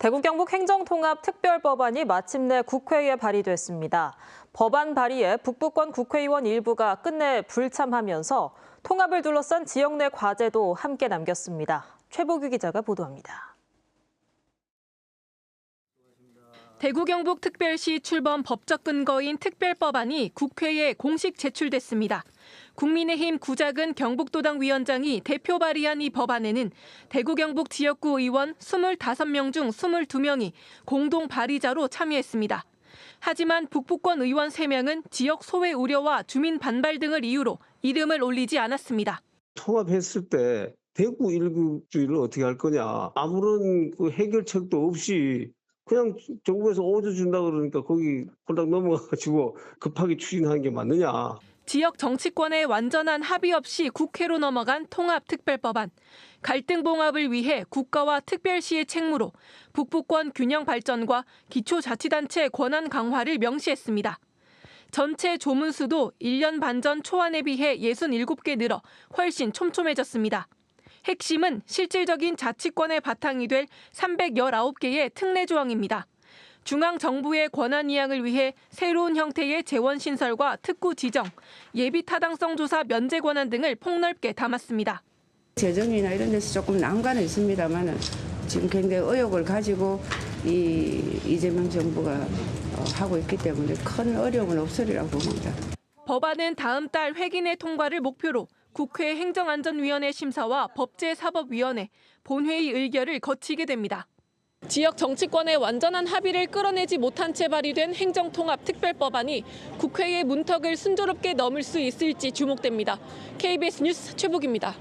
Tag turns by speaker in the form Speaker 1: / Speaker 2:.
Speaker 1: 대구 경북 행정통합 특별법안이 마침내 국회에 발의됐습니다. 법안 발의에 북부권 국회의원 일부가 끝내 불참하면서 통합을 둘러싼 지역 내 과제도 함께 남겼습니다. 최보규 기자가 보도합니다.
Speaker 2: 대구 경북 특별시 출범 법적 근거인 특별법안이 국회에 공식 제출됐습니다. 국민의힘 구작은 경북도당 위원장이 대표 발의한 이 법안에는 대구 경북 지역구 의원 25명 중 22명이 공동 발의자로 참여했습니다. 하지만 북부권 의원 3명은 지역 소외 우려와 주민 반발 등을 이유로 이름을 올리지 않았습니다.
Speaker 3: 통합했을 때 대구 일국주의를 어떻게 할 거냐 아무런 그 해결책도 없이 그냥 정부에서 오조 준다 그러니까 거기 홀딱 넘어가가지고 급하게 추진하는 게 맞느냐
Speaker 2: 지역 정치권의 완전한 합의 없이 국회로 넘어간 통합특별법안. 갈등 봉합을 위해 국가와 특별시의 책무로 북부권 균형 발전과 기초자치단체 권한 강화를 명시했습니다. 전체 조문수도 1년 반 전 초안에 비해 67개 늘어 훨씬 촘촘해졌습니다. 핵심은 실질적인 자치권의 바탕이 될 319개의 특례 조항입니다. 중앙 정부의 권한 이양을 위해 새로운 형태의 재원 신설과 특구 지정, 예비 타당성 조사 면제 권한 등을 폭넓게 담았습니다.
Speaker 4: 재정이나 이런 데서 조금 난관은 있습니다만은 지금 굉장히 의욕을 가지고 이 이재명 정부가 어, 하고 있기 때문에 큰 어려움은 없으리라고 봅니다.
Speaker 2: 법안은 다음 달 회기내 통과를 목표로 국회 행정안전위원회 심사와 법제사법위원회, 본회의 의결을 거치게 됩니다. 지역 정치권의 완전한 합의를 끌어내지 못한 채 발의된 행정통합 특별법안이 국회의 문턱을 순조롭게 넘을 수 있을지 주목됩니다. KBS 뉴스 최복입니다.